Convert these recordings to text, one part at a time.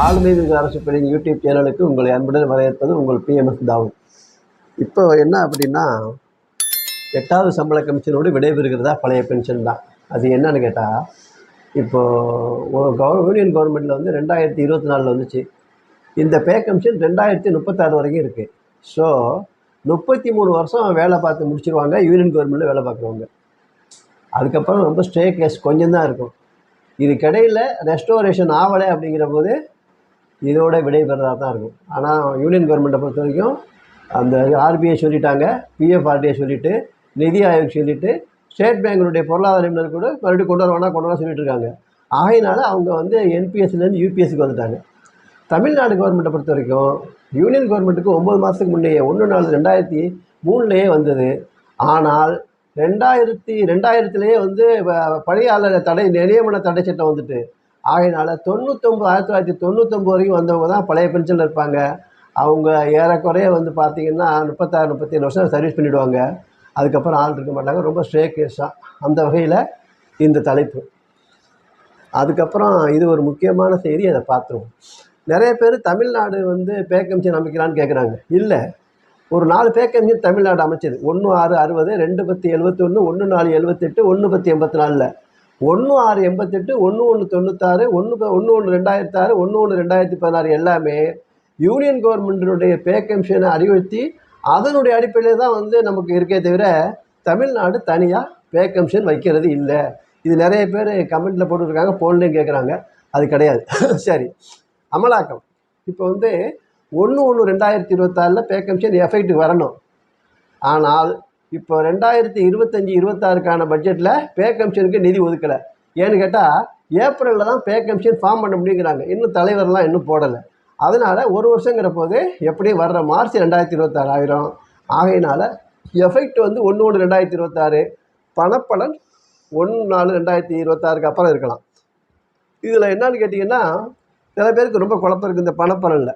ஆளுநர் அரசு பள்ளியின் யூடியூப் சேனலுக்கு உங்களை அன்புடன் வரவேற்பது உங்கள் பிஎம்எஸ் தாவூத் இப்போ என்ன அப்படின்னா எட்டாவது சம்பள கமிஷனோடு விடைபெறுகிறதா? பழைய பென்ஷன் தான். அது என்னன்னு கேட்டால் இப்போது ஒரு கவர் யூனியன் கவர்மெண்ட்டில் வந்து ரெண்டாயிரத்தி இருபத்தி நாலில் வந்துச்சு. இந்த பே கமிஷன் ரெண்டாயிரத்தி முப்பத்தாறு வரைக்கும் இருக்குது ஸோ முப்பத்தி மூணு வருஷம் வேலை பார்த்து முடிச்சிருவாங்க யூனியன் கவர்மெண்ட்டில் வேலை பார்க்குறவங்க. அதுக்கப்புறம் ரொம்ப ஸ்டே கேஸ் கொஞ்சம் தான் இருக்கும். இதுக்கிடையில் ரெஸ்டோரேஷன் ஆகலை அப்படிங்கிற போது இதோட விடைபெறதாக தான் இருக்கும் ஆனால் யூனியன் கவர்மெண்ட்டை பொறுத்த வரைக்கும் அந்த ஆர்பிஐ சொல்லிட்டாங்க பிஎஃப்ஆர்டிஐ சொல்லிவிட்டு நிதி ஆயோக் சொல்லிவிட்டு ஸ்டேட் பேங்கினுடைய பொருளாதார நிபுணர் கூட மறுபடியும் கொண்டு வர கொண்டு வர சொல்லிட்டு இருக்காங்க. ஆகையினால அவங்க வந்து என்பிஎஸ்லேருந்து யூபிஎஸ்க்கு வந்துட்டாங்க. தமிழ்நாடு கவர்மெண்ட்டை பொறுத்த வரைக்கும் யூனியன் கவர்மெண்ட்டுக்கு ஒம்பது மாதத்துக்கு முன்னே ஒன்று நாலு ரெண்டாயிரத்தி மூணுலேயே வந்தது. ஆனால் ரெண்டாயிரத்தி ரெண்டாயிரத்துலேயே வந்து வ- பணியாளர் தடை நியமன தடை சட்டம் வந்துட்டு ஆகையினால தொண்ணூத்தொம்பது ஆயிரத்தி தொள்ளாயிரத்தி தொண்ணூத்தொம்பது வரைக்கும் வந்தவங்க தான் பழைய பென்ஷனில் இருப்பாங்க. அவங்க ஏறக்குறைய வந்து பார்த்தீங்கன்னா முப்பத்தாறு முப்பத்தேழு வருஷம் சர்வீஸ் பண்ணிவிடுவாங்க அதுக்கப்புறம் ஆள் இருக்க மாட்டாங்க. ரொம்ப ஸ்ட்ரே கேஸாக அந்த வகையில் இந்த தலைப்பு. அதுக்கப்புறம் இது ஒரு முக்கியமான செய்தி அதை பார்த்துருவோம். நிறைய பேர் தமிழ்நாடு வந்து பே கமிஷன் அமைக்கலான்னு கேட்குறாங்க இல்லை. ஒரு நாலு பே கமிஷன் தமிழ்நாடு அமைச்சது. ஒன்று ஆறு அறுபது ரெண்டு பத்து எழுபத்தொன்று ஒன்று நாலு எழுபத்தெட்டு ஒன்று பத்து எண்பத்தி நாலில். ஒன்று ஆறு எண்பத்தெட்டு ஒன்று ஒன்று தொண்ணூத்தாறு ஒன்று ஒன்று ஒன்று ரெண்டாயிரத்தாறு ஒன்று ஒன்று ரெண்டாயிரத்தி பதினாறு எல்லாமே யூனியன் கவர்மெண்ட்டினுடைய பே கமிஷனை அறிவுறுத்தி அதனுடைய அடிப்படையில் தான் வந்து நமக்கு இருக்கே தவிர தமிழ்நாடு தனியாக பே கமிஷன் வைக்கிறது இல்லை. இது நிறைய பேர் கமெண்ட்டில் போட்டுருக்காங்க ஃபோன்லேயும் கேட்குறாங்க அது கிடையாது. சரி. அமலாக்கம். இப்போ வந்து ஒன்று ஒன்று ரெண்டாயிரத்தி இருபத்தாறில் பே கமிஷன் எஃபெக்ட் வரணும். ஆனால் இப்போ ரெண்டாயிரத்தி இருபத்தஞ்சி இருபத்தாறுக்கான பட்ஜெட்டில் பே கமிஷனுக்கு நிதி ஒதுக்கலை. ஏன்னு கேட்டால் ஏப்ரலில் தான் பே கமிஷன் ஃபார்ம் பண்ண முடியுங்கிறாங்க. இன்னும் தலைவர்லாம் இன்னும் போடலை. அதனால் ஒரு வருஷங்கிற போது எப்படியும் வர்ற மார்ச் ரெண்டாயிரத்தி இருபத்தாறு ஆயிரம் ஆகையினால எஃபெக்ட் வந்து ஒன்று ஒன்று ரெண்டாயிரத்தி இருபத்தாறு பணப்பலன் ஒன்று நாலு ரெண்டாயிரத்தி இருபத்தாறுக்கு அப்புறம் இருக்கலாம். இதில் என்னன்னு கேட்டிங்கன்னா சில பேருக்கு ரொம்ப குழப்பம் இருக்குது இந்த பணப்பலனில்.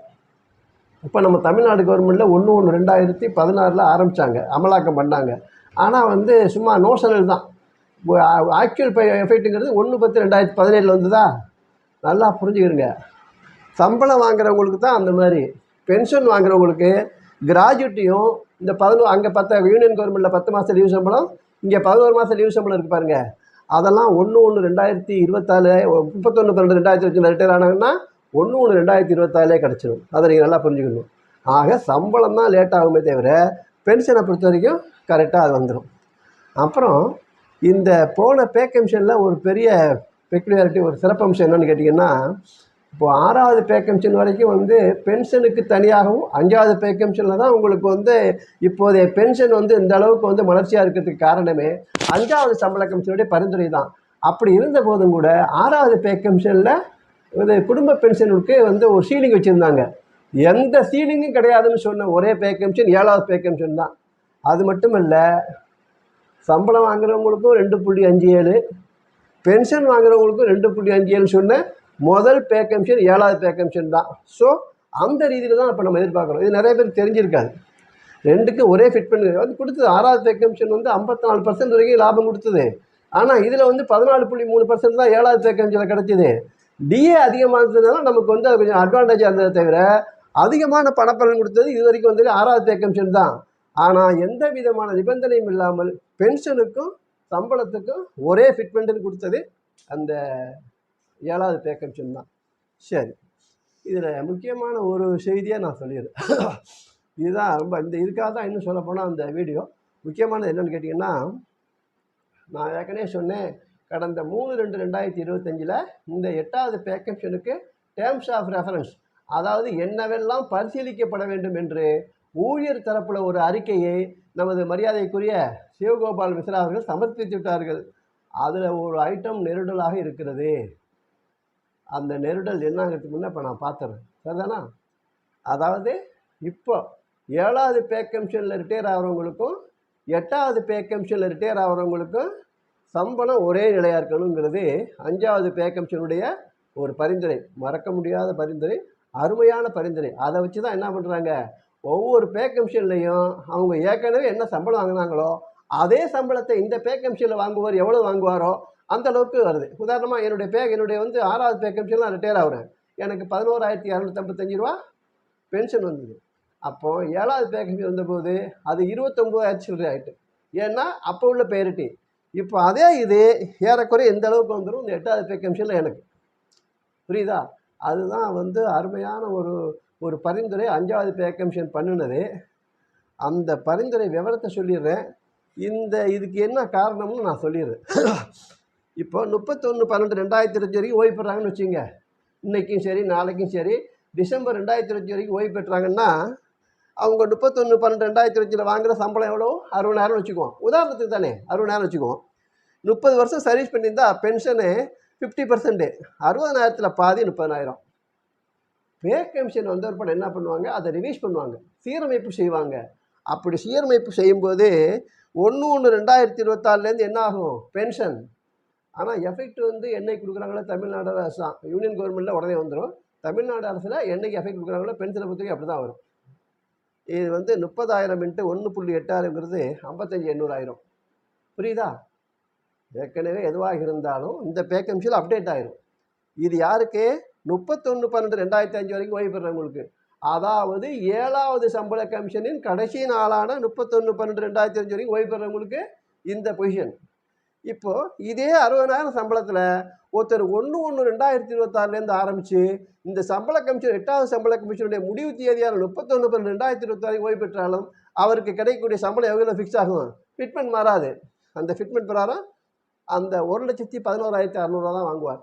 இப்போ நம்ம தமிழ்நாடு கவர்மெண்ட்டில் ஒன்று ஒன்று ரெண்டாயிரத்தி பதினாறில் ஆரம்பித்தாங்க அமலாக்கம் பண்ணாங்க. ஆனால் வந்து சும்மா நோஷனல் தான். ஆக்சுவல் பை எஃபெக்ட்டுங்கிறது ஒன்று பத்து ரெண்டாயிரத்தி பதினேழில் வந்ததா? நல்லா புரிஞ்சுக்கிறங்க சம்பளம் வாங்குறவங்களுக்கு தான் அந்த மாதிரி. பென்ஷன் வாங்குறவங்களுக்கு கிராஜுவிட்டியும் இந்த பதினோரு அங்கே பத்து யூனியன் கவர்மெண்ட்டில் பத்து மாதம் லீவ் சம்பளம் இங்கே பதினோரு மாதம் லீவ் சம்பளம் இருக்குது பாருங்கள் அதெல்லாம் ஒன்று ஒன்று ரெண்டாயிரத்தி இருபத்தாலு முப்பத்தொன்று பன்னெண்டு ரெண்டாயிரத்தி வச்சு ரிட்டையர் ஆனாங்கன்னா ஒன்று ஒன்று ரெண்டாயிரத்தி இருபத்தாலே கிடச்சிடும் அதை நீங்கள் நல்லா புரிஞ்சுக்கணும். ஆக சம்பளம் தான் லேட் ஆகுமே தவிர பென்ஷனை பொறுத்த வரைக்கும் கரெக்டாக அது வந்துடும் அப்புறம் இந்த போன பே கமிஷனில் ஒரு பெரிய பெக்குலியாரிட்டி ஒரு சிறப்பம்சம் என்னென்னு கேட்டிங்கன்னா இப்போது ஆறாவது பே கமிஷன் வரைக்கும் வந்து பென்ஷனுக்கு தனியாகவும் அஞ்சாவது பே கமிஷனில் தான் உங்களுக்கு வந்து இப்போதைய பென்ஷன் வந்து இந்த அளவுக்கு வந்து மலர்ச்சியாக இருக்கிறதுக்கு காரணமே அஞ்சாவது சம்பள கமிஷனுடைய பரிந்துரை தான் அப்படி இருந்த போதும் கூட ஆறாவது பே கமிஷனில் இந்த குடும்ப பென்ஷனுக்கு வந்து ஒரு சீலிங் வச்சுருந்தாங்க. எந்த சீலிங்கும் கிடையாதுன்னு சொன்ன ஒரே பே கமிஷன் ஏழாவது பே கமிஷன் தான். அது மட்டும் இல்லை சம்பளம் வாங்குறவங்களுக்கும் ரெண்டு புள்ளி அஞ்சு ஏழு பென்ஷன் வாங்குறவங்களுக்கும் ரெண்டு புள்ளி அஞ்சு ஏழு சொன்ன முதல் பே கமிஷன் ஏழாவது பே கமிஷன் தான். ஸோ அந்த ரீதியில் தான் இப்போ நம்ம எதிர்பார்க்குறோம். இது நிறைய பேர் தெரிஞ்சிருக்காது. ரெண்டுக்கும் ஒரே ஃபிட் பண்ணி வந்து கொடுத்தது ஆறாவது பே கமிஷன் வந்து ஐம்பத்தி நாலு பர்சன்ட் வரைக்கும் லாபம் கொடுத்தது. ஆனால் இதில் வந்து பதினாலு புள்ளி மூணு பர்சன்ட் தான் ஏழாவது பே கமிஷனில் கிடச்சிது. டிஏ அதிகமாக இருந்ததுனால நமக்கு வந்து அது கொஞ்சம் அட்வான்டேஜாக இருந்ததை தவிர அதிகமான பணப்பலன் கொடுத்தது இது வரைக்கும் வந்து ஆறாவது பே கமிஷன் தான். ஆனால் எந்த விதமான நிபந்தனையும் இல்லாமல் பென்ஷனுக்கும் சம்பளத்துக்கும் ஒரே ஃபிட்மெண்ட்டுன்னு கொடுத்தது அந்த ஏழாவது பே கமிஷன் தான். சரி. இதில் முக்கியமான ஒரு செய்தியை நான் சொல்லிடுறேன். இதுதான் ரொம்ப இந்த இதுக்காக தான் இன்னும் சொல்ல போனால் அந்த வீடியோ. முக்கியமானது என்னென்னு கேட்டிங்கன்னா நான் ஏற்கனவே சொன்னேன் கடந்த மூணு ரெண்டு ரெண்டாயிரத்தி இருபத்தஞ்சில் இந்த எட்டாவது பேக்கப்ஷனுக்கு டேர்ம்ஸ் ஆஃப் ரெஃபரன்ஸ் அதாவது என்னவெல்லாம் பரிசீலிக்கப்பட வேண்டும் என்று ஊழியர் தரப்புல ஒரு அறிக்கையை நமது மரியாதைக்குரிய சிவகோபால் மிஸ்ரா அவர்கள் சமர்ப்பித்து விட்டார்கள். அதில் ஒரு ஐட்டம் நெருடலாக இருக்கிறது. அந்த நெருடல் என்னங்கிறதுக்கு முன்னே இப்போ நான் பார்த்துறேன் சரிதானா? அதாவது இப்போ ஏழாவது பே கமிஷனில் ரிட்டையர் ஆகிறவங்களுக்கும் எட்டாவது பே கமிஷனில் ரிட்டையர் ஆகிறவங்களுக்கும் சம்பளம் ஒரே நிலையாக இருக்கணுங்கிறது அஞ்சாவது பே கமிஷனுடைய ஒரு பரிந்துரை. மறக்க முடியாத பரிந்துரை அருமையான பரிந்துரை. அதை வச்சு தான் என்ன பண்ணுறாங்க ஒவ்வொரு பே கமிஷன்லையும் அவங்க ஏற்கனவே என்ன சம்பளம் வாங்கினாங்களோ அதே சம்பளத்தை இந்த பே கமிஷனில் வாங்குவார் எவ்வளோ வாங்குவாரோ அந்த அளவுக்கு வருது. உதாரணமாக என்னுடைய பே என்னுடைய வந்து ஆறாவது பே கமிஷன்லாம் ரிட்டையர் ஆகுறேன். எனக்கு பதினோராயிரத்தி இரநூத்தம்பத்தஞ்சு ரூபா பென்ஷன் வந்தது. அப்போது ஏழாவது பேக்கேஜ் வந்தபோது அது இருபத்தொம்போதாயிரத்தி சில்லறை ஆயிட்டு. ஏன்னா அப்போ உள்ள பேரிட்டி. இப்போ அதே இது ஏறக்குறைய எந்த அளவுக்கு வந்துடும் இந்த எட்டாவது பே எனக்கு. புரியுதா? அதுதான் வந்து அருமையான ஒரு ஒரு பரிந்துரை அஞ்சாவது பேக்கம்ஷன் பண்ணினது. அந்த பரிந்துரை விவரத்தை சொல்லிடுறேன். இந்த இதுக்கு என்ன காரணம்னு நான் சொல்லிடுறேன். இப்போ முப்பத்தொன்று பன்னெண்டு ரெண்டாயிரத்தி இருபத்தி வரைக்கும் ஓய்வு பெறாங்கன்னு வச்சுங்க இன்றைக்கும் சரி நாளைக்கும் சரி டிசம்பர் ரெண்டாயிரத்தி இருபத்தி வரைக்கும் ஓய்வு பெற்றாங்கன்னா அவங்க முப்பத்தொன்று பன்னெண்டு ரெண்டாயிரத்தி இருபத்தில வாங்குகிற சம்பளம் எவ்வளோ அறுபதாயிரம் வச்சுக்குவோம். உதாரணத்துக்கு தானே அறுபதாயிரம் வச்சுக்குவோம். முப்பது வருஷம் சர்வீஸ் பண்ணியிருந்தா பென்ஷனு ஃபிஃப்டி பர்சன்ட்டு அறுபதாயிரத்தில் பாதி முப்பதாயிரம். பே கமிஷன் வந்த ஒரு என்ன பண்ணுவாங்க? அதை ரிவைஸ் பண்ணுவாங்க. சீரமைப்பு செய்வாங்க. அப்படி சீரமைப்பு செய்யும்போது ஒன்று ஒன்று ரெண்டாயிரத்தி இருபத்தாறுலேருந்து என்ன ஆகும்? பென்ஷன் ஆனால் எஃபெக்ட் வந்து என்னைக்கு கொடுக்குறாங்களோ? தமிழ்நாடு அரசு தான். யூனியன் கவர்மெண்ட்டில் உடனே வந்துடும் தமிழ்நாடு அரசில் என்னைக்கு எஃபெக்ட் கொடுக்குறாங்களோ? பென்ஷனை பொறுத்தவரைக்கும் அப்படி தான் வரும். இது வந்து முப்பதாயிரம் இன்ட்டு ஒன்று புள்ளி எட்டாயிரங்கிறது ஐம்பத்தஞ்சு எண்ணூறாயிரம். புரியுதா? ஏற்கனவே எதுவாக இருந்தாலும் இந்த பேக்கம்ஷியில் அப்டேட் ஆயிரும். இது யாருக்கு? முப்பத்தொன்று பன்னெண்டு ரெண்டாயிரத்தி அஞ்சு வரைக்கும் ஓய்வு பெறவங்களுக்கு அதாவது ஏழாவது சம்பள கமிஷனின் கடைசி நாளான முப்பத்தொன்று பன்னெண்டு ரெண்டாயிரத்தி அஞ்சு வரைக்கும் ஓய்வு பெறவங்களுக்கு இந்த பொசிஷன். இப்போது இதே அறுபதாயிரம் சம்பளத்தில் ஒருத்தர் ஒன்று ஒன்று ரெண்டாயிரத்தி இருபத்தாறுலேருந்து ஆரம்பித்து இந்த சம்பள கமிஷன் எட்டாவது சம்பள கமிஷனுடைய முடிவு தேதியான முப்பத்தொன்று பன்னெண்டு ரெண்டாயிரத்தி இருபத்தாறு ஓய்வு பெற்றாலும் அவருக்கு கிடைக்கக்கூடிய சம்பளம் எவ்வளோ ஃபிக்ஸ் ஆகும்? ஃபிட்மெண்ட் மாறாது. அந்த ஃபிட்மெண்ட் பிரகாரம் அந்த ஒரு லட்சத்தி பதினோராயிரத்தி அறநூறுவா தான் வாங்குவார்.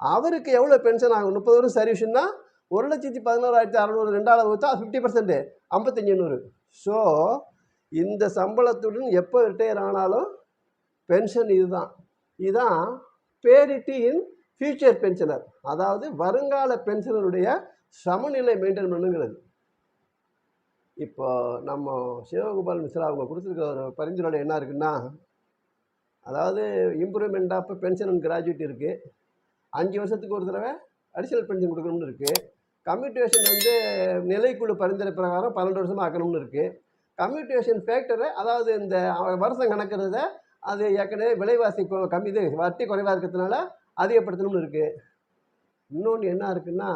அவருக்கு எவ்வளோ பென்ஷன் ஆகும்? முப்பது வருஷம் சர்வீஸ்னா ஒரு லட்சத்தி பதினோராயிரத்தி அறநூறு ரெண்டாவது கொடுத்தா ஃபிஃப்டி பர்சன்ட்டு ஐம்பத்தஞ்சு நூறு. ஸோ இந்த சம்பளத்துடன் எப்போ ரிட்டையர் ஆனாலும் பென்ஷன் இதுதான். இதுதான் பேரிட்டி இன் ஃபியூச்சர் பென்ஷனர் அதாவது வருங்கால பென்ஷனருடைய சமநிலை மெயின்டைன் பண்ணுங்கிறது. இப்போ நம்ம சிவகோபால் மிஸ்ரா அவங்க கொடுத்துருக்க ஒரு பரிந்துரை என்ன இருக்குன்னா அதாவது improvement of pension and gratuity இருக்குது அஞ்சு வருஷத்துக்கு ஒரு தடவை அடிஷனல் பென்ஷன் கொடுக்கணும்னு இருக்குது கம்யூட்டேஷன் வந்து நிலைக்குழு பரிந்துரை பிரகாரம் பன்னெண்டு வருஷமாக ஆக்கணும்னு இருக்குது கம்யூட்டேஷன் ஃபேக்டரை அதாவது இந்த வருஷம் கணக்கிறத அது ஏற்கனவே விலைவாசி கம்மி இது வட்டி குறைவாக இருக்கிறதுனால அதிகப்படுத்தணும்னு இருக்குது இன்னொன்று என்ன இருக்குன்னா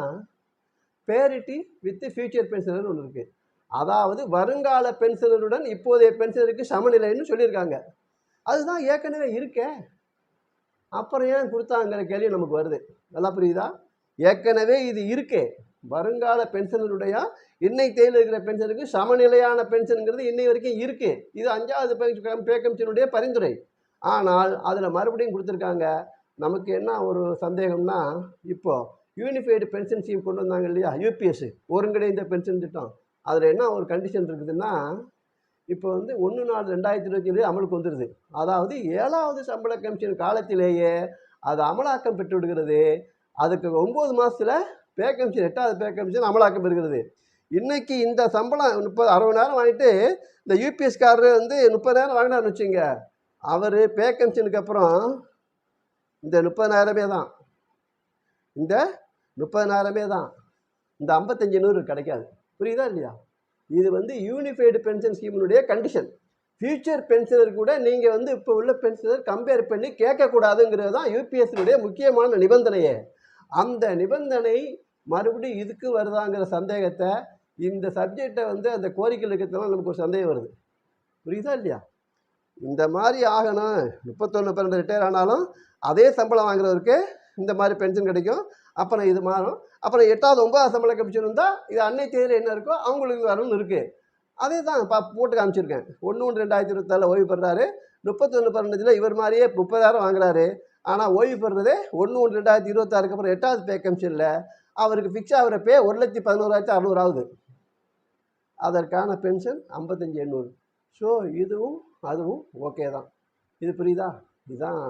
பேரிட்டி வித் ஃபியூச்சர் பென்ஷனர்னு ஒன்று இருக்குது அதாவது வருங்கால பென்ஷனருடன் இப்போதைய பென்ஷனருக்கு சமநிலைன்னு சொல்லியிருக்காங்க. அதுதான் ஏற்கனவே இருக்கே. அப்புறம் ஏன் கொடுத்தாங்கிற கேள்வி நமக்கு வருது. நல்லா புரியுதா? ஏற்கனவே இது இருக்கே. வருங்கால பென்ஷனருடைய இன்னை தேதியில் இருக்கிற பென்ஷனுக்கு சமநிலையான பென்ஷனுங்கிறது இன்னை வரைக்கும் இருக்குது இது அஞ்சாவது பே கமிஷனுடைய பரிந்துரை. ஆனால் அதில் மறுபடியும் கொடுத்துருக்காங்க நமக்கு என்ன ஒரு சந்தேகம்னா இப்போது யூனிஃபைடு பென்ஷன் ஸ்கீம் கொண்டு வந்தாங்க இல்லையா? யூபிஎஸ் ஒருங்கிணைந்த பென்ஷன் திட்டம். அதில் என்ன ஒரு கண்டிஷன் இருக்குதுன்னா இப்போ வந்து ஒன்று நாலு ரெண்டாயிரத்தி இருபத்தி ஏழு அமலுக்கு வந்துடுது அதாவது ஏழாவது சம்பள கமிஷன் காலத்திலேயே அது அமலாக்கம் பெற்று விடுகிறது அதுக்கு ஒம்பது மாதத்தில் பே கமிஷன் எட்டாவது பே கமிஷன் அமலாக்கம் பெறுகிறது. இன்னைக்கு இந்த சம்பளம் முப்பது அறுபதாயிரம் வாங்கிட்டு இந்த யூபிஎஸ்காரர் வந்து முப்பதாயிரம் வாங்கினார்னு வச்சுங்க அவர் பே கமிஷனுக்கு அப்புறம் இந்த முப்பதாயிரமே தான். இந்த முப்பதாயிரமே தான். இந்த ஐம்பத்தஞ்சு நூறு கிடைக்காது. புரியுதா இல்லையா? இது வந்து யூனிஃபைடு பென்ஷன் ஸ்கீமினுடைய கண்டிஷன் ஃபியூச்சர் பென்ஷனர் கூட நீங்கள் வந்து இப்போ உள்ள பென்ஷனர் கம்பேர் பண்ணி கேட்கக்கூடாதுங்கிறது தான் யூபிஎஸ்னுடைய முக்கியமான நிபந்தனையே. அந்த நிபந்தனை மறுபடியும் இதுக்கு வருதாங்கிற சந்தேகத்தை இந்த சப்ஜெக்டை வந்து அந்த கோரிக்கை இருக்கிறதுனால நமக்கு ஒரு சந்தேகம் வருது. புரியுதா இல்லையா? இந்த மாதிரி ஆகணும் முப்பத்தொன்று பன்னெண்டு ரிட்டையர் ஆனாலும் அதே சம்பளம் வாங்குறவருக்கு இந்த மாதிரி பென்ஷன் கிடைக்கும் அப்புறம் இது மாறும் அப்புறம் எட்டாவது ஒன்பதாவது சம்பள கமிஷன் இருந்தால் இது அன்னை தேதியில் என்ன இருக்கோ அவங்களுக்கு வரணும்னு இருக்குது அதே தான் பா போட்டு காமிச்சிருக்கேன். ஒன்று ஒன்று ரெண்டாயிரத்தி இருபத்தாறில் ஓய்வு பெறாரு முப்பத்தொன்று பன்னெண்டில் இவர் மாதிரியே முப்பதாயிரம் வாங்குறாரு. ஆனால் ஓய்வு பெறுறதே ஒன்று ஒன்று ரெண்டாயிரத்தி இருபத்தாறுக்கு அப்புறம் எட்டாவது பே கமிஷனில் அவருக்கு ஃபிக்ஸ் ஆகிற பே ஒரு லட்சத்தி பதினோராயிரத்தி அறநூறு ஆகுது அதற்கான பென்ஷன் ஐம்பத்தஞ்சு எண்ணூறு. ஸோ இதுவும் அதுவும் ஓகே தான். இது புரியுதா? இதுதான்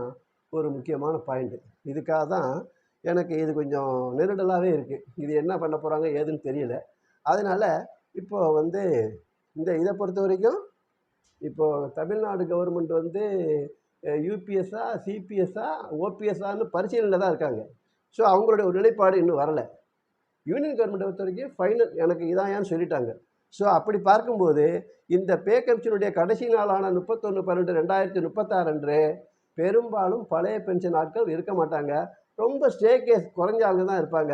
ஒரு முக்கியமான பாயிண்ட்டு இதுக்காக தான் எனக்கு இது கொஞ்சம் நெருடலாகவே இருக்குது இது என்ன பண்ண போகிறாங்க ஏதுன்னு தெரியல. அதனால் இப்போ வந்து இந்த இதை பொறுத்த வரைக்கும் இப்போது தமிழ்நாடு கவர்மெண்ட் வந்து யூபிஎஸ்ஸா சிபிஎஸ்ஸா ஓபிஎஸ்ஸான்னு பரிசீலனை தான் இருக்காங்க. ஸோ அவங்களுடைய ஒரு நிலைப்பாடு இன்னும் வரலை. யூனியன் கவர்மெண்ட்டை பொறுத்த வரைக்கும் ஃபைனல் எனக்கு இதான் ஏன்னு சொல்லிட்டாங்க. ஸோ அப்படி பார்க்கும்போது இந்த பே கமிஷனுடைய கடைசி நாளான முப்பத்தொன்று பன்னெண்டு ரெண்டாயிரத்தி முப்பத்தாறு அன்று பெரும்பாலும் பழைய பென்ஷன் ஆட்கள் இருக்க மாட்டாங்க. ரொம்ப ஸ்டேக்கேஸ் குறைஞ்ச ஆளுங்க தான் இருப்பாங்க.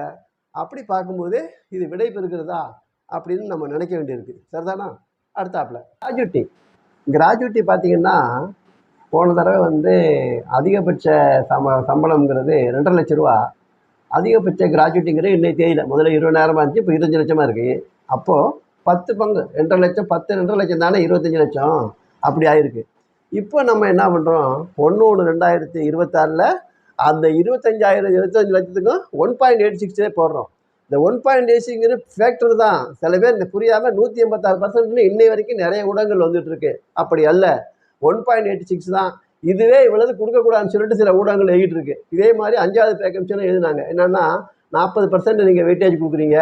அப்படி பார்க்கும்போது இது விடை பெறுகிறதா அப்படின்னு நம்ம நினைக்க வேண்டியிருக்கு. சரிதானா? அடுத்தாப்புல. கிராஜுவிட்டி. கிராஜுவிட்டி பார்த்தீங்கன்னா போன தடவை வந்து அதிகபட்ச சம சம்பளம்ங்கிறது ரெண்டரை லட்ச ரூபா. அதிகபட்ச கிராஜுவிட்டிங்கிறது இன்னைக்கு தேதியில் முதல்ல இருபதாயிரமா இருந்துச்சு இப்போ இருபத்தஞ்சு லட்சமாக இருக்குது அப்போது பத்து பங்கு. ரெண்டரை லட்சம் பத்து ரெண்டரை லட்சம் தானே? இருபத்தஞ்சி லட்சம். அப்படி ஆயிருக்கு. இப்போ நம்ம என்ன பண்ணுறோம் ஒன்று ஒன்று ரெண்டாயிரத்தி இருபத்தாறில் அந்த இருபத்தஞ்சாயிரம் இருபத்தஞ்சு லட்சத்துக்கும் ஒன் பாயிண்ட் எயிட் சிக்ஸே போடுறோம். இந்த one point eight six factor தான். சில பேர் இந்த புரியாமல் நூற்றி எண்பத்தாறு பர்சன்ட்னு இன்னை வரைக்கும் நிறைய ஊடகங்கள் வந்துட்டுருக்கு அப்படி அல்ல. ஒன் பாயிண்ட் எயிட் சிக்ஸ் தான். இதுவே இவ்வளவு கொடுக்கக்கூடாதுன்னு சொல்லிட்டு சில ஊடகங்கள் எழுதிட்டு இருக்கு. இதே மாதிரி அஞ்சாவது பேக்கம்ஷனும் எழுதினாங்க. என்னென்னா நாற்பது பர்சன்ட் நீங்கள் வெயிட்டேஜ் கொடுக்குறீங்க.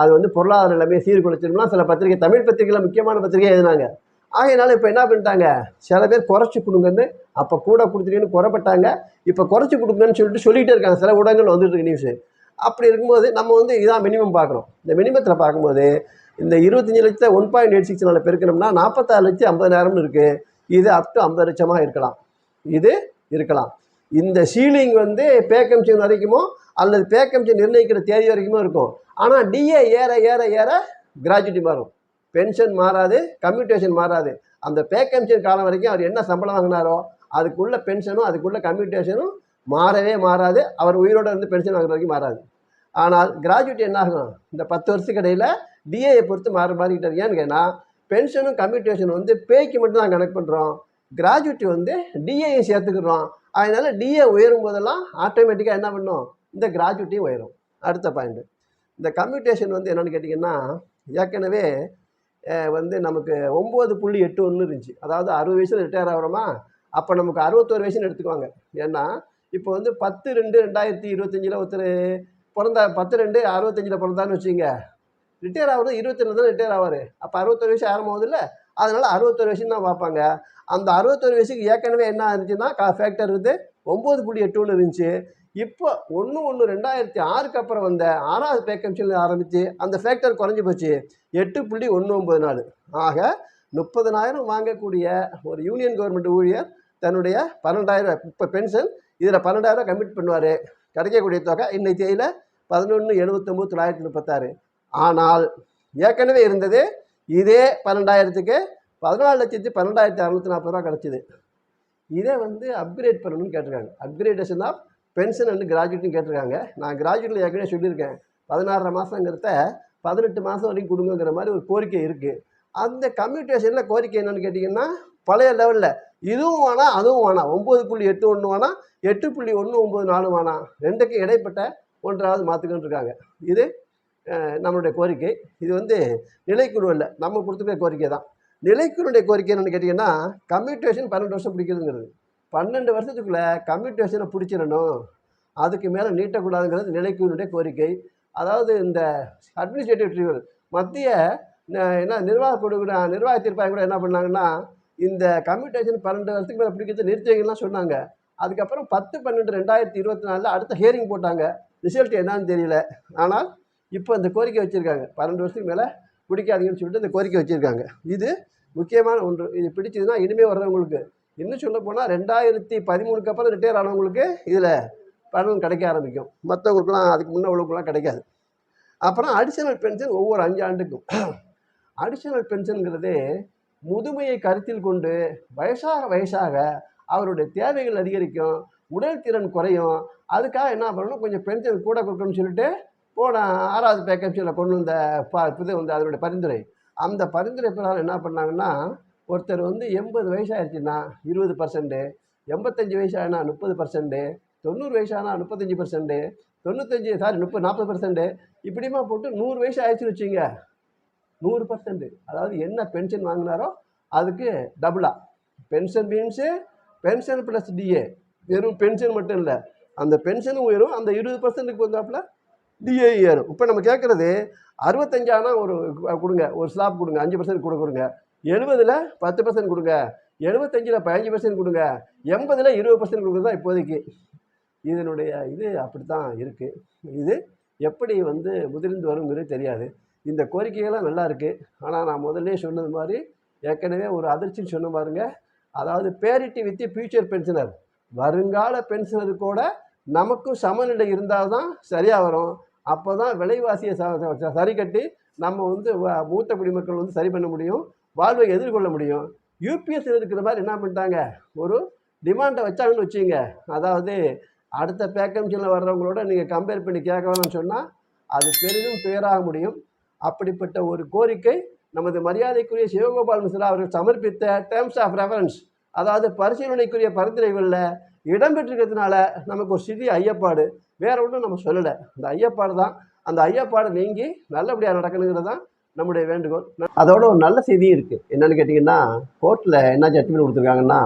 அது வந்து பொருளாதார நிலைமையை சீர்குலைச்சிரும்லாம் சில பத்திரிகை தமிழ் பத்திரிகையில் முக்கியமான பத்திரிகை எழுதினாங்க. ஆகையினால இப்போ என்ன பண்ணிட்டாங்க? சில பேர் குறைச்சி கொடுங்கன்னு அப்போ கூட கொடுத்துட்டீங்கன்னு குறைப்பட்டாங்க. இப்போ குறைச்சி கொடுங்கன்னு சொல்லிட்டு சொல்லிகிட்டே இருக்காங்க. சில ஊடகங்கள் வந்துட்டு இருக்கு நியூஸு அப்படி இருக்கும்போது நம்ம வந்து இதான் மினிமம் பார்க்குறோம். இந்த மினிமத்தில் பார்க்கும்போது இந்த இருபத்தஞ்சி லட்சத்தை ஒன் பாயிண்ட் எயிட் சிக்ஸ் நாள் பெருக்கணும்னா நாற்பத்தாறு லட்சம் ஐம்பதாயிரம்னு இருக்குது இது அப் டு ஐம்பது லட்சமாக இருக்கலாம். இது இருக்கலாம். இந்த சீலிங் வந்து பேக்கம் கமிஷன் வரைக்குமோ அல்லது பே கமிஷன் நிர்ணயிக்கிற தேதி வரைக்குமே இருக்கும். ஆனால் டிஏ ஏற ஏற ஏற கிராஜுவிட்டி மாறும். பென்ஷன் மாறாது கம்யூட்டேஷன் மாறாது. அந்த பே கமிஷன் காலம் வரைக்கும் அவர் என்ன சம்பளம் வாங்கினாரோ அதுக்குள்ள பென்ஷனும் அதுக்குள்ள கம்யூட்டேஷனும் மாறவே மாறாது. அவர் உயிரோட இருந்து பென்ஷன் வாங்குற வரைக்கும் மாறாது. ஆனால் கிராஜுவிட்டி என்ன ஆகும்? இந்த பத்து வருஷத்துக்கு இடையில் டிஏயை பொறுத்து மாற மாறிக்கிட்டார். ஏன்னு கேட்டால் பென்ஷனும் கம்யூட்டேஷன் வந்து பேய்க்கு மட்டும் தான் கனெக்ட் பண்ணுறோம் கிராஜுவிட்டி வந்து டிஏயும் சேர்த்துக்கிறோம். அதனால டிஏ உயரும் போதெல்லாம் ஆட்டோமேட்டிக்காக என்ன பண்ணும்? இந்த கிராஜுவிட்டி உயரும். அடுத்த பாயிண்ட்டு இந்த கம்யூட்டேஷன் வந்து என்னென்னு கேட்டிங்கன்னா ஏற்கனவே வந்து நமக்கு ஒம்பது புள்ளி எட்டு ஒன்று இருந்துச்சு. அதாவது அறுபது வயசில் ரிட்டையர் ஆகிறோமா? அப்போ நமக்கு அறுபத்தோரு வயசுன்னு எடுத்துக்குவாங்க. ஏன்னா இப்போ வந்து பத்து ரெண்டு ரெண்டாயிரத்தி இருபத்தஞ்சில் ஒருத்தர் பிறந்தா பத்து ரெண்டு அறுபத்தஞ்சில் பிறந்தான்னு வச்சுங்க ரிட்டையர் ஆகுறது இருபத்தொன்னு தான் ரிட்டையர் ஆவார். அப்போ அறுபத்தொரு வயசு ஆரம்பம் இல்லை? அதனால் அறுபத்தொரு வயசுன்னு தான் பார்ப்பாங்க. அந்த அறுபத்தொரு வயசுக்கு ஏற்கனவே என்ன இருந்துச்சுன்னா கா ஃபேக்டர் வந்து ஒம்பது புள்ளி எட்டு ஒன்று இருந்துச்சு. இப்போ ஒன்று ஒன்று ரெண்டாயிரத்தி ஆறுக்கு அப்புறம் வந்த ஆறாவது பே ஆரம்பித்து அந்த ஃபேக்டர் குறைஞ்சி போச்சு. எட்டு புள்ளி ஒன்று ஒம்பது நாள் ஆக முப்பதனாயிரம் வாங்கக்கூடிய ஒரு யூனியன் கவர்மெண்ட் ஊழியர் தன்னுடைய பன்னெண்டாயிரம் இப்போ பென்ஷன் இதில் பன்னெண்டாயிரம் கமிட் பண்ணுவார். கிடைக்கக்கூடிய தொகை இன்னைக்கு தேதியில் பதினொன்று எழுபத்தொம்போது தொள்ளாயிரத்தி முப்பத்தாறு. ஆனால் ஏற்கனவே இருந்தது இதே பன்னெண்டாயிரத்துக்கு பதினாலு லட்சத்தி பன்னெண்டாயிரத்தி அறுநூத்தி நாற்பது ரூபா கிடச்சிது. இதை வந்து அப்கிரேட் பண்ணணும்னு கேட்டிருக்காங்க. அப்கிரேடேஷன் ஆஃப் பென்ஷன் அண்ட் கிராஜுவேட்னு கேட்டிருக்காங்க. நான் கிராஜுவேட்டில் ஏற்கனவே சொல்லியிருக்கேன். பதினாறரை மாதங்கிறத பதினெட்டு மாதம் வரைக்கும் கொடுங்கங்கிற மாதிரி ஒரு கோரிக்கை இருக்குது அந்த கம்யூட்டேஷனில் கோரிக்கை என்னென்னு கேட்டிங்கன்னா பழைய லெவலில் இதுவும் வேணாம் அதுவும் வேணாம். ஒம்பது புள்ளி எட்டு ஒன்று வேணாம் எட்டு புள்ளி ஒன்று ஒம்பது நாலு வேணாம். ரெண்டுக்கும் இடைப்பட்ட ஒன்றாவது மாற்றுக்கன்னு இருக்காங்க. இது நம்மளுடைய கோரிக்கை. இது வந்து நிலைக்குழு இல்லை நம்ம கொடுத்துருக்க கோரிக்கை தான் நிலைக்குழுடைய கோரிக்கை என்னென்னு கேட்டிங்கன்னா கம்யூட்டேஷன் பன்னெண்டு வருஷம் பிடிக்கிறதுங்கிறது. பன்னெண்டு வருஷத்துக்குள்ளே கம்யூட்டேஷனை பிடிச்சிடணும். அதுக்கு மேலே நீட்டக்கூடாதுங்கிறது நிலைக்குனுடைய கோரிக்கை. அதாவது இந்த அட்மினிஸ்ட்ரேட்டிவ் ட்ரிபியூனல் மத்திய என்ன நிர்வாக குழு நிர்வாக தீர்ப்பாயம் கூட என்ன பண்ணாங்கன்னா இந்த கம்யூட்டேஷன் பன்னெண்டு வருஷத்துக்கு மேலே பிடிக்கிறது நிறுத்திங்கலாம் சொன்னாங்க. அதுக்கப்புறம் பத்து பன்னெண்டு ரெண்டாயிரத்தி இருபத்தி நாலில் அடுத்த ஹியரிங் போட்டாங்க. ரிசல்ட் என்னன்னு தெரியல. ஆனால் இப்போ இந்த கோரிக்கை வச்சுருக்காங்க. பன்னெண்டு வருஷத்துக்கு மேலே பிடிக்காதீங்கன்னு சொல்லிட்டு இந்த கோரிக்கை வச்சுருக்காங்க. இது முக்கியமான ஒன்று. இது பிடிச்சதுன்னா இனிமேல் வர்றவங்களுக்கு இன்னும் சொல்ல போனால் ரெண்டாயிரத்தி பதிமூணுக்கு அப்புறம் ரிட்டையர் ஆனவங்களுக்கு இதில் பலன் கிடைக்க ஆரம்பிக்கும். மற்றவங்களுக்குலாம் அதுக்கு முன்னே உள்ளவங்களுக்குலாம் கிடைக்காது. அப்புறம் அடிஷனல் பென்ஷன் ஒவ்வொரு அஞ்சு ஆண்டுக்கும். அடிஷனல் பென்ஷனுங்கிறது முதுமையை கருத்தில் கொண்டு வயசாக வயசாக அவருடைய தேவைகள் அதிகரிக்கும் உடல் திறன் குறையும் அதுக்காக என்ன பண்ணணும்? கொஞ்சம் பென்ஷன் கூட கொடுக்கணும்னு சொல்லிட்டு போன ஆறாவது பேக்கப்ஷனில் கொண்டு வந்த ப இது வந்து அதனுடைய பரிந்துரை. அந்த பரிந்துரை பிரகாரம் என்ன பண்ணாங்கன்னா ஒருத்தர் வந்து எண்பது வயசாயிருச்சுன்னா இருபது பர்சன்ட்டு எண்பத்தஞ்சு வயசானா முப்பது பர்சன்ட்டு தொண்ணூறு வயசானா முப்பத்தஞ்சு பர்சன்ட்டு தொண்ணூத்தஞ்சு சாரி முப்பது நாற்பது பர்சன்ட்டு இப்படிமா போட்டு நூறு வயசு ஆயிடுச்சுன்னு வச்சுங்க நூறு பர்சன்ட் அதாவது என்ன பென்ஷன் வாங்கினாரோ அதுக்கு டபுளாக pension means pension plus DA வெறும் பென்ஷன் மட்டும் இல்லை. அந்த பென்ஷனும் உயரும் அந்த இருபது பர்சன்ட்டுக்கு வந்தாப்புல டிஏ உயரும் இப்போ நம்ம கேட்குறது அறுபத்தஞ்சானா ஒரு கொடுங்க ஒரு ஸ்லாப் கொடுங்க அஞ்சு பர்சன்ட் கொடுக்குறங்க எழுபதில் பத்து பர்சன்ட் கொடுங்க. எழுபத்தஞ்சில் பதினஞ்சு பர்சன்ட் கொடுங்க. எண்பதில் இருபது பர்சன்ட் கொடுக்குறது தான் இப்போதைக்கு. இதனுடைய இது அப்படி தான் இருக்குது இது எப்படி வந்து முதிர்ந்து வருங்கிறது தெரியாது. இந்த கோரிக்கைகள்லாம் நல்லா இருக்குது ஆனால் நான் முதல்ல சொன்னது மாதிரி ஏற்கனவே ஒரு அதிர்ச்சின்னு சொன்ன பாருங்க. அதாவது பேரிட்டி வித் ஃபியூச்சர் பென்ஷனர் வருங்கால பென்ஷனருக்கோட நமக்கும் சமநிலை இருந்தால் தான் சரியாக வரும். அப்போ தான் விலைவாசியை ச சரி கட்டி நம்ம வந்து மூத்த குடிமக்கள் வந்து சரி பண்ண முடியும். வாழ்வை எதிர்கொள்ள முடியும். யூபிஎஸ்சில் இருக்கிற மாதிரி என்ன பண்ணிட்டாங்க? ஒரு டிமாண்டை வச்சாங்கன்னு வச்சுங்க. அதாவது அடுத்த பேக்கம்ஷனில் வர்றவங்களோட நீங்கள் கம்பேர் பண்ணி கேட்க வேணும்னு சொன்னால் அது பெரிதும் துயராக முடியும். அப்படிப்பட்ட ஒரு கோரிக்கை நமது மரியாதைக்குரிய சிவகோபால் மிஸ்ரா அவர்கள் சமர்ப்பித்த டேர்ம்ஸ் ஆஃப் ரெஃபரன்ஸ் அதாவது பரிசீலனைக்குரிய பரிந்துரைகளில் இடம்பெற்றிருக்கிறதுனால நமக்கு ஒரு சிறிய ஐயப்பாடு. வேற ஒன்றும் நம்ம சொல்லலை. அந்த ஐயப்பாடு தான் அந்த ஐயப்பாடு நீங்கி நல்லபடியாக நடக்கணுங்கிறது தான் நம்முடைய வேண்டுகோள். அதோட ஒரு நல்ல செய்தி இருக்குது என்னன்னு கேட்டிங்கன்னா கோர்ட்டில் என்ன ஜட்மெண்ட் கொடுத்துருக்காங்கன்னா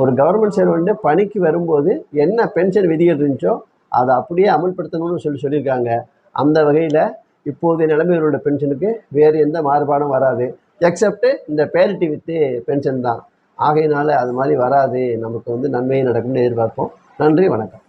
ஒரு கவர்மெண்ட் சர்வெண்ட்டு பணிக்கு வரும்போது என்ன பென்ஷன் விதிகள் இருந்துச்சோ அதை அப்படியே அமல்படுத்தணும்னு சொல்லி சொல்லியிருக்காங்க. அந்த வகையில் இப்போதைய நிலைமைகளோட பென்ஷனுக்கு வேறு எந்த மாறுபாடும் வராது. எக்ஸப்ட் இந்த பேரிட்டி வித்து பென்ஷன் தான். ஆகையினால அது மாதிரி வராது. நமக்கு வந்து நன்மையை நடக்கும்னு எதிர்பார்ப்போம். நன்றி வணக்கம்.